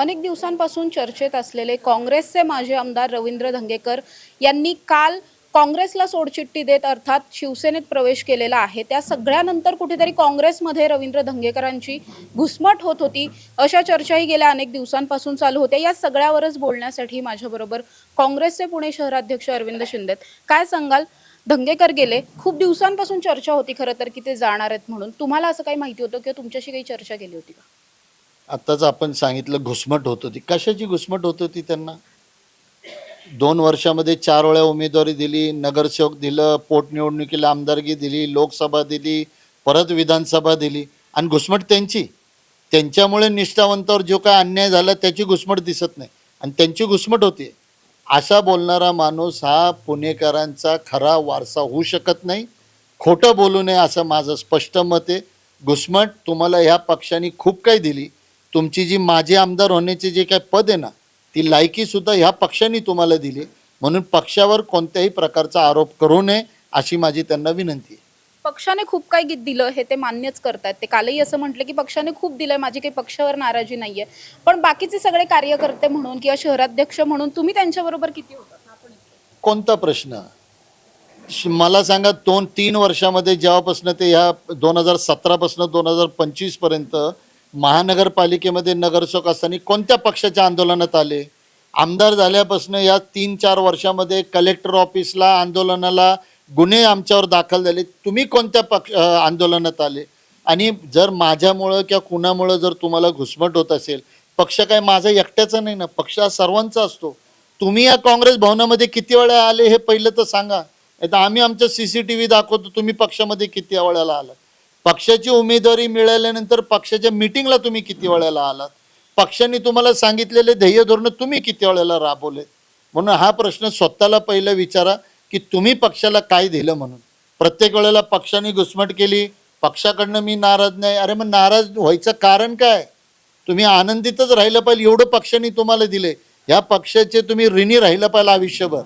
अनेक दिवसांपासून चर्चेत असलेले काँग्रेसचे माजी आमदार रवींद्र धंगेकर यांनी काल काँग्रेसला सोडचिठ्ठी देत अर्थात शिवसेनेत प्रवेश केलेला आहे. त्या सगळ्यानंतर कुठेतरी काँग्रेसमध्ये रवींद्र धंगेकरांची घुसमट होत होती. अशा चर्चाही गेल्या अनेक दिवसांपासून चालू होत्या. या सगळ्यावरच बोलण्यासाठी माझ्याबरोबर काँग्रेसचे पुणे शहराध्यक्ष अरविंद शिंदे काय सांगाल? धंगेकर गेले. खूप दिवसांपासून चर्चा होती खरं तर की ते जाणार आहेत म्हणून. तुम्हाला असं काही माहिती होतं किंवा तुमच्याशी काही चर्चा केली होती का? आत्ताच आपण सांगितलं घुसमट होत होती. कशाची घुसमट होत होती त्यांना? दोन वर्षामध्ये चार वेळा उमेदवारी दिली नगरसेवक दिलं पोटनिवडणुकीला आमदारकी दिली लोकसभा दिली परत विधानसभा दिली. आणि घुसमट त्यांची. त्यांच्यामुळे निष्ठावंतावर जो काय अन्याय झाला त्याची घुसमट दिसत नाही. आणि त्यांची घुसमट होती. असा बोलणारा माणूस हा पुणेकरांचा खरा वारसा होऊ शकत नाही. खोटं बोलू नये असं माझं स्पष्ट मत आहे. घुसमट तुम्हाला ह्या पक्षाने खूप काही दिली. तुमची जी माजी आमदार होण्याचे जे काही पद आहे ना ती लायकी सुद्धा ह्या पक्षाने तुम्हाला दिली. म्हणून पक्षावर कोणत्याही प्रकारचा आरोप करू नये अशी माझी त्यांना विनंती आहे. पक्षाने खूप काही गी- दिलं हे ते मान्यच करतायत ते कालही असं म्हटलं की पक्षाने खूप दिलंय माझी काही पक्षावर नाराजी नाहीये. पण बाकीचे सगळे कार्यकर्ते म्हणून किंवा शहराध्यक्ष म्हणून तुम्ही त्यांच्याबरोबर किती होता कोणता प्रश्न? मला सांगा दोन तीन वर्षामध्ये जेव्हापासून ते ह्या दोन हजार सतरापासून दोन हजार पंचवीसपर्यंत महानगरपालिकेमध्ये नगरसेवक असताना कोणत्या पक्षाच्या आंदोलनात आले? आमदार झाल्यापासून या तीन चार वर्षामध्ये कलेक्टर ऑफिसला आंदोलनाला गुन्हे आमच्यावर दाखल झाले. तुम्ही कोणत्या पक्ष आंदोलनात आले? आणि जर माझ्यामुळं किंवा कुणामुळं जर तुम्हाला घुसमट होत असेल पक्ष काय माझा एकट्याचा नाही ना? पक्ष हा सर्वांचा असतो. तुम्ही या काँग्रेस भवनामध्ये किती वेळा आले हे पहिलं तर सांगा. नाही तर आम्ही आमचं सी सी टी व्ही दाखवतो तुम्ही पक्षामध्ये किती वेळाला आलात? पक्षाची उमेदवारी मिळाल्यानंतर पक्षाच्या मिटिंगला तुम्ही किती वेळेला आलात? पक्षाने तुम्हाला सांगितलेले ध्येय धोरण तुम्ही किती वेळेला राबवले? म्हणून हा प्रश्न स्वतःला पहिलं विचारा की तुम्ही पक्षाला काय दिलं म्हणून. प्रत्येक वेळेला पक्षाने घुसमट केली पक्षाकडनं मी नाराज नाही. अरे मग नाराज व्हायचं कारण काय? तुम्ही आनंदितच राहिलं पाहिजे एवढं पक्षाने तुम्हाला दिले. ह्या पक्षाचे तुम्ही ऋणी राहिलं पाहिजे आयुष्यभर.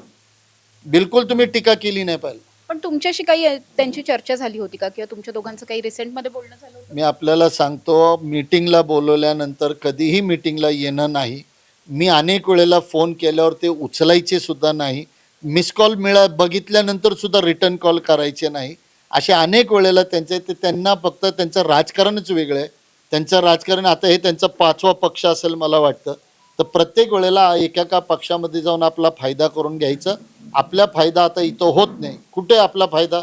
बिलकुल तुम्ही टीका केली नाही पाहिजे. पण तुमच्याशी काही त्यांची चर्चा झाली होती का? किंवा तुमच्या दोघांचं काही रिसेंटमध्ये बोलणं झालं होतं? मी आपल्याला सांगतो मीटिंगला बोलवल्यानंतर कधीही मीटिंगला येणं नाही. मी अनेक वेळेला फोन केल्यावर ते उचलायचे सुद्धा नाही. मिस कॉल मिळा बघितल्यानंतर सुद्धा रिटर्न कॉल करायचे नाही. असे अनेक वेळेला त्यांचे ते त्यांना फक्त त्यांचं राजकारणच वेगळं आहे. त्यांचं राजकारण आता हे त्यांचा पाचवा पक्ष असेल मला वाटतं. तर प्रत्येक वेळेला एकेका पक्षामध्ये जाऊन आपला फायदा करून घ्यायचं. आपला फायदा आता इथं होत नाही. कुठे आपला फायदा?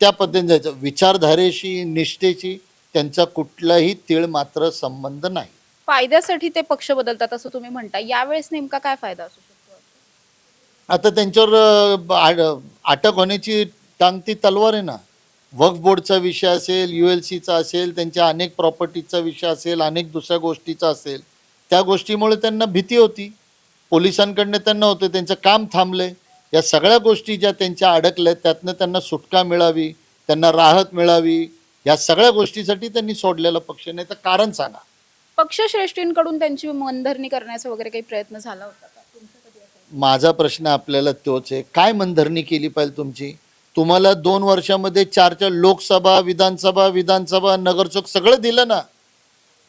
त्या पद्धतीने जायचं. विचारधारेशी निष्ठेशी त्यांचा कुठलाही तीळ मात्र संबंध नाही. फायद्यासाठी ते पक्ष बदलतात असं तुम्ही म्हणता यावेळेस नेमका काय फायदा असू शकतो? आता त्यांच्यावर अं, अटक होण्याची टांगती तलवार आहे ना. वक्फ बोर्डचा विषय असेल यू एल सीचा असेल त्यांच्या अनेक प्रॉपर्टीचा विषय असेल अनेक दुसऱ्या गोष्टीचा असेल. त्या गोष्टीमुळे त्यांना भीती होती. पोलिसांकडनं त्यांना होतं त्यांचं काम थांबलंय या सगळ्या गोष्टी ज्या त्यांच्या अडकल्या त्यातनं त्यांना सुटका मिळावी त्यांना राहत मिळावी या सगळ्या गोष्टीसाठी त्यांनी सोडलेला पक्ष. नाही तर कारण सांगा. पक्षश्रेष्ठींकडून त्यांची मनधरणी करण्याचा वगैरे काही प्रयत्न झाला होता का? माझा प्रश्न आपल्याला तोच आहे. काय मनधरणी केली पाहिजे तुमची? तुम्हाला दोन वर्षामध्ये चार चार लोकसभा विधानसभा विधानसभा नगरसेवक सगळं दिलं ना?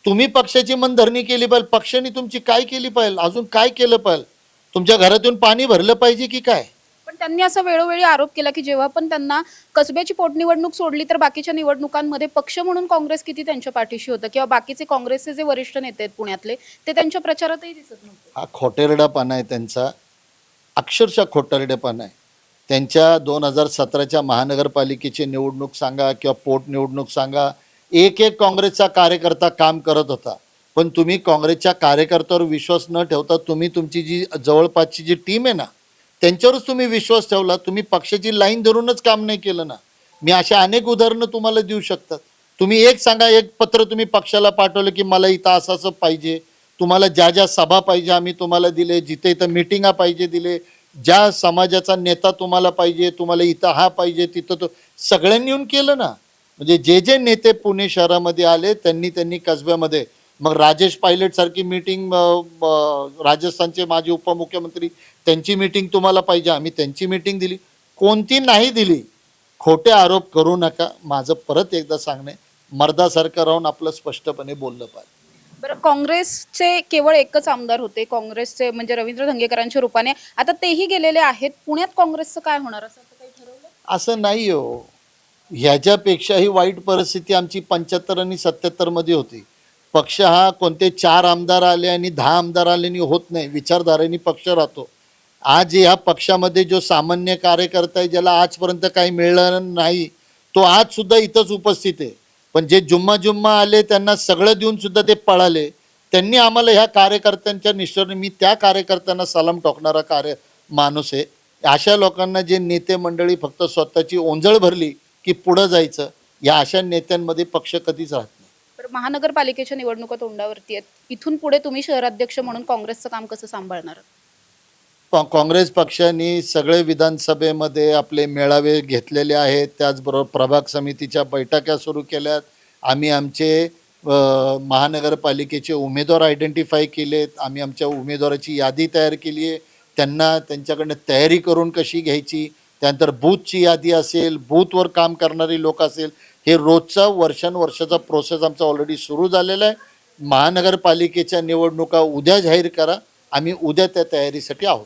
तुम्ही पक्षाची मनधरणी केली पाहिजे पक्षाने तुमची काय केली पाहिजे अजून काय केलं पाहिजे? तुमच्या घरातून पाणी भरलं पाहिजे की काय? पण त्यांनी असा वेळोवेळी आरोप केला की जेव्हा पण त्यांना कसब्याची पोटनिवडणूक सोडली तर बाकीच्या निवडणुकांमध्ये पक्ष म्हणून काँग्रेस किती त्यांच्या पाठीशी होतं? किंवा बाकीचे काँग्रेसचे जे वरिष्ठ नेते आहेत पुण्यातले ते त्यांच्या प्रचारातही दिसत नव्हते. हा खोटेरडापणा आहे त्यांचा. अक्षरशः खोटेरडेपणा आहे. त्यांच्या दोन हजार सतराच्या महानगरपालिकेची निवडणूक सांगा किंवा पोटनिवडणूक सांगा एक एक काँग्रेसचा कार्यकर्ता काम करत होता. पण तुम्ही काँग्रेसच्या कार्यकर्त्यावर विश्वास न ठेवता तुम्ही तुमची जी जवळपासची जी टीम आहे ना त्यांच्यावरच तुम्ही विश्वास ठेवला. तुम्ही पक्षाची लाईन धरूनच काम नाही केलं ना. मी अशा अनेक उदाहरणं तुम्हाला देऊ शकतात. तुम्ही एक सांगा एक पत्र तुम्ही पक्षाला पाठवलं की मला इथं असं असं पाहिजे. तुम्हाला ज्या ज्या सभा पाहिजे आम्ही तुम्हाला दिले जिथे इथं मिटिंगा पाहिजे दिले. ज्या समाजाचा नेता तुम्हाला पाहिजे तुम्हाला इथं हा पाहिजे तिथं तो सगळ्यांनी येऊन केलं ना. म्हणजे जे जे नेते पुणे शहरामध्ये आले त्यांनी त्यांनी कसब्यामध्ये मग राजेश पायलट सारखी मीटिंग राजस्थानचे माजी उपमुख्यमंत्री त्यांची मीटिंग तुम्हाला पाहिजे. आम्ही त्यांची मीटिंग दिली. कोणती नाही दिली खोटे आरोप करू नका. माझं परत एकदा सांगणे मर्दासारखं राहून आपलं स्पष्टपणे बोललं पाहिजे. बरं काँग्रेसचे केवळ एकच आमदार होते. काँग्रेसचे म्हणजे रवींद्र धंगेकरांच्या रूपाने. आता तेही गेलेले आहेत. पुण्यात काँग्रेसचं काय होणार असं काही ठरवलं असं नाही हो. ह्याच्यापेक्षाही वाईट परिस्थिती आमची पंच्याहत्तर आणि सत्याहत्तरमध्ये होती. पक्ष हा कोणते चार आमदार आले आणि दहा आमदार आल्याने होत नाही विचारधारेने पक्ष राहतो. आज ह्या पक्षामध्ये जो सामान्य कार्यकर्ता आहे ज्याला आजपर्यंत काही मिळालं नाही तो आज सुद्धा इथंच उपस्थित आहे. पण जे जुम्मा जुम्मा आले त्यांना सगळं देऊन सुद्धा ते पळाले. त्यांनी आम्हाला ह्या कार्यकर्त्यांच्या निष्ठेने मी त्या कार्यकर्त्यांना सलाम टोकणारा कार्य माणूस आहे. अशा लोकांना जे नेते मंडळी फक्त स्वतःची ओंजळ भरली की पुढं जायचं या अशा नेत्यांमध्ये पक्ष कधीच राहत नाही. बरं महानगरपालिकेच्या निवडणुका तोंडावरती आहेत. इथून पुढे तुम्ही शहराध्यक्ष म्हणून काँग्रेसचं काम कसं सांभाळणार? काँग्रेस पक्षाने सगळे विधानसभेमध्ये आपले मेळावे घेतलेले आहेत. त्याचबरोबर प्रभाग समितीच्या बैठका सुरू केल्यात. आम्ही आमचे अ, महानगरपालिकेचे उमेदवार आयडेंटिफाय केलेत. आम्ही आमच्या उमेदवाराची यादी तयार केली आहे त्यांना त्यांच्याकडनं तयारी करून कशी घ्यायची? त्यानंतर बूथची यादी असेल बूथवर काम करणारी लोक असेल हे रोजचा वर्षानुवर्षाचा प्रोसेस आमचा ऑलरेडी सुरू झालेला आहे. महानगरपालिकेच्या निवडणुका उद्या जाहीर करा. आम्ही उद्या त्या तयारीसाठी आहोत.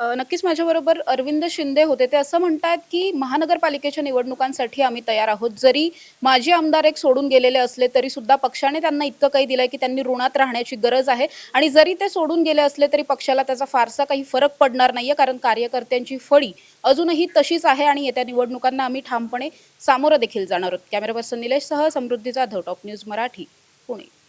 नक्कीच माझ्याबरोबर अरविंद शिंदे होते. ते असं म्हणतात की महानगरपालिकेच्या निवडणुकांसाठी आम्ही तयार आहोत. जरी माजी आमदार एक सोडून गेलेले असले तरी सुद्धा पक्षाने त्यांना इतकं काही दिलंय की त्यांनी ऋणात राहण्याची गरज आहे. आणि जरी ते सोडून गेले असले तरी पक्षाला त्याचा फारसा काही फरक पडणार नाहीये कारण कार्यकर्त्यांची फळी अजूनही तशीच आहे आणि येत्या निवडणुकांना आम्ही ठामपणे सामोरं देखील जाणार आहोत. कॅमेरा पर्सन निलेशसह समृद्धी जाधव टॉप न्यूज मराठी पुणे.